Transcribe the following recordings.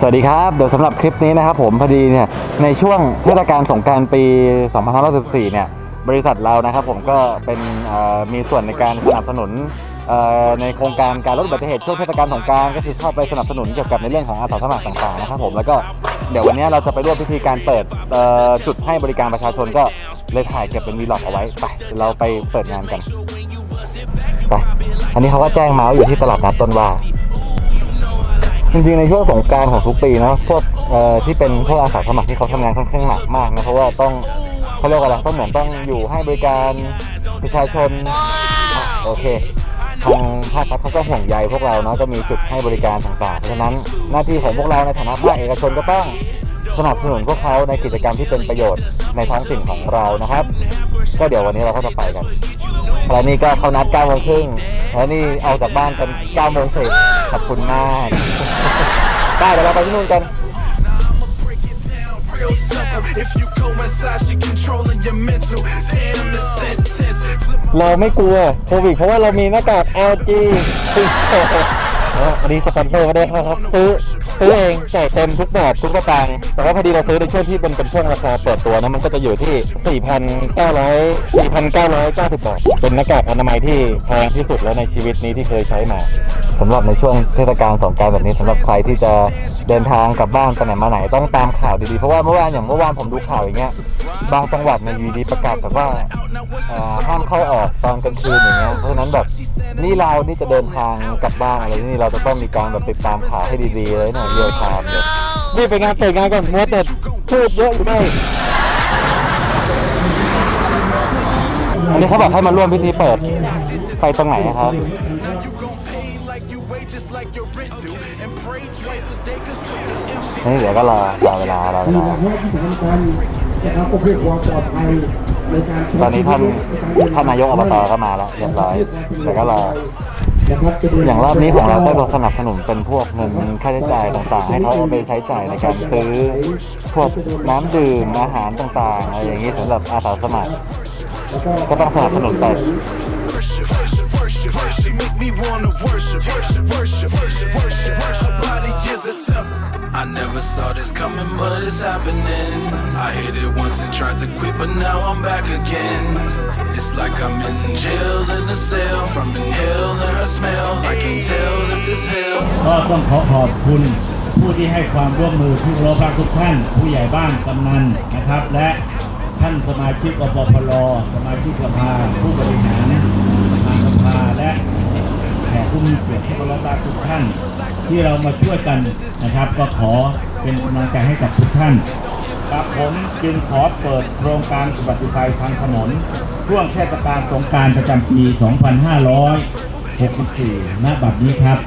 สวัสดีครับเดี๋ยวสำหรับคลิปนี้นะครับผมพอดีเนี่ยในช่วงเทศกาลสงการปี 2514 เนี่ยบริษัทเรานะครับผมก็เป็นมีส่วนในการสนับสนุนในโครงการการลดอุบัติเหตุช่วงเทศกาลสงการก็คือเข้าไปสนับสนุนเกี่ยวกับในเรื่องของอาสาสมัครต่างๆนะครับผมแล้วก็เดี๋ยววันนี้เราจะไปร่วมพิธีการเปิดจุดให้บริการประชาชนก็เลยถ่ายเก็บเป็นวีล็อกเอาไว้ไปเดี๋ยวเราไปเปิดงานกันไปอันนี้เขาก็แจ้งมาว่าอยู่ที่ตลาดนัดต้นว่า จริงๆในช่วงสงกรารของทุกปีเนาะพวกเอ่อที่เป็นพวกอาสาสมัครที่เขาทำงานค่อนข้างหนักมากนะเพราะว่าต้องเขาเรียกว่าอะไรต้องเหมือนต้องอยู่ให้บริการประชาชนอะโอเคทางภาครัฐเขาก็ห่วงใยพวกเราเนาะก็มีจุดให้บริการต่างๆ เพราะฉะนั้นหน้าที่ของพวกเราในฐานะภาคเอกชนก็ต้อง สนับสนุนพวกเขาในกิจกรรมที่เป็นประโยชน์ในท้องถิ่นของเรานะครับ ก็เดี๋ยววันนี้เราก็จะไปกันแล้วนี่ก็เขานัด9โมงครึ่งแล้วนี่เอาจากบ้านกัน9โมงสิบขอบคุณมากได้เดี๋ยวเราไปที่นู่นกัน real simple. If you go inside, she controlling your mental. Damn the sentence. เราไม่กลัวโควิดเพราะว่าเรามีหน้ากาก LG อันนี้สปอนเซอร์ก็ได้ครับซื้อซื้อเองจ่ายเต็มทุกแบบทุกกระตังแต่ว่าพอดีเราซื้อในช่วงที่เป็นเป็นช่วงราคาเปิดตัวนะมันก็จะอยู่ที่ 4,900 4,990 บาท เป็นหน้ากากอนามัยที่แพงที่สุดแล้วในชีวิตนี้ที่เคยใช้มา สำหรับในช่วงเทศกาลสงกรารแบบนี้สำหรับใครที่จะเดินทางกลับบ้านไปไหนมาไหนต้องตามข่าวดีๆเพราะว่าเมื่อวานอย่างเมื่อวานผมดูข่าวอย่างเงี้ยบางจังหวัดในยอยูดีประกาศแบบว่าอ่าห้ามเข้าออกตอนกลางคืนอย่างเงี้ยเพราะฉะนั้นแบบนี่เรานี่จะเดินทางกลับบ้านอะไรนี่เราจะต้องมีการแบบติดตามข่าวให้ดีๆเลยหนะเรียลไทม์เลยนี่เป็นงานเปิดงานก่อนมัวแต่พูดเยอะอยู่ได้อันนี้เขาบอกให้มาร่วมพิธีเปิดไฟตรงไหนครับ you wait, just like your rent do. And pray twice a day, cause Twitter and นี่เดี๋ยวก็รอรอเวลารอเวมีลาประเภทที่สำคัญนะครับก็เพื่อความปลอดภัยในการใช้ตอนนี้ท่านชีวิตท่านนายกอบตก็มาแล้วเรียบร้อยเดี๋ยวก็รอ นะครับจะดูอย่างรอบนี้ของเราก็สนับสนุนเป็นพวกเงินค่าใช้จ่ายต่างๆ ให้เขาเอาไปใช้จ่ายในการซื้อพวกน้ำดื่มอาหารต่างๆอะไรอย่างนี้สำหรับอาสาสมัครก็ต้องสนับสนุนไป worship, worship, worship, worship. Make me wanna worship, worship, worship, worship, worship, worship. Body is a temple. I never saw this coming, but it's happening. I hit it once and tried to quit, but now I'm back again. It's like I'm in jail in a cell from inhaling her smell. I can tell that this hell. ก็ต้องขอขอบคุณผู้ที่ให้ความร่วมมือผู้รพทุกท่าน ผู้ใหญ่บ้านกำนันนะครับ และท่านสมาชิกอปพลสมาชิกสภาผู้บริหาร าร และแขกผู้มีเกียรติที่เคารพรักทุกท่าน ที่เรามาช่วยกันนะครับ ก็ขอเป็นกำลังใจให้กับทุกท่านครับผมจึงขอเปิดโครงการอุบัติภัยทางถนนช่วงเทศกาลสงการประจำปี 2564 ณ บัดนี้ครับ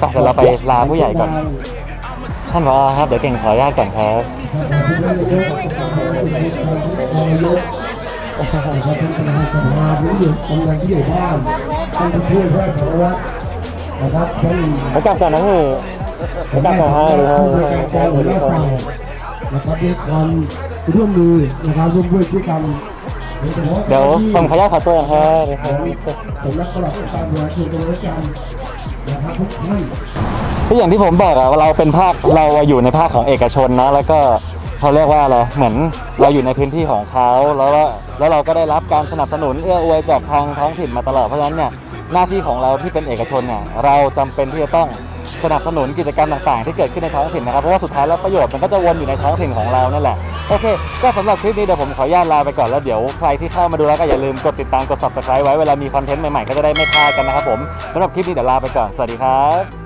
ไปเดี๋ยวเราไปลาผู้ใหญ่ก่อน ท่านผอครับเดี๋ยวเก่งขออนุญาตก่อนครับครับท่านประสภาผู้อยู่กำนันที่อยู่บ้านท่านผู้ช่วยราชการวัดนะครับท่านผมกลับก่อนนะเฮ้ยผมกลับก่อนให้เลยครับผู้บริการการหัวหน้าฝ่ายนะครับด้วยความร่วมมือนะครับร่วมด้วยช่วยกันเดี๋ยวผมขออนุญาตขอตัวก่อนครับสำนักปลัดการบริหารส่วนจังหวัดการนะครับทุกท่าน ที่อย่างที่ผมบอกอะว่าเราเป็นภาคเราอยู่ในภาคของเอกชนนะแล้วก็เขาเรียกว่าอะไรเหมือนเราอยู่ในพื้นที่ของเขาแล้วแล้วเราก็ได้รับการสนับสนุนเอื้ออวยจากทางท้องถิ่นมาตลอดเพราะฉะนั้นเนี่ยหน้าที่ของเราที่เป็นเอกชนเนี่ยเราจำเป็นที่จะต้องสนับสนุนกิจกรรมต่างๆ ที่เกิดขึ้นในท้องถิ่นนะครับเพราะว่าสุดท้ายแล้วประโยชน์มันก็จะวนอยู่ในท้องถิ่นของเรานั่นแหละโอเค ก็สำหรับคลิปนี้เดี๋ยวผมขออนุญาตลาไปก่อนแล้วเดี๋ยวใครที่เข้ามาดูแล้วก็อย่าลืมกดติดตามกด subscribe ไว้เวลามีคอนเทนต์ใหม่ๆก็จะได้ไม่พลาดกันนะครับผมสำหรับคลิปนี้เดี๋ยวลาไปก่อนสวัสดีครับ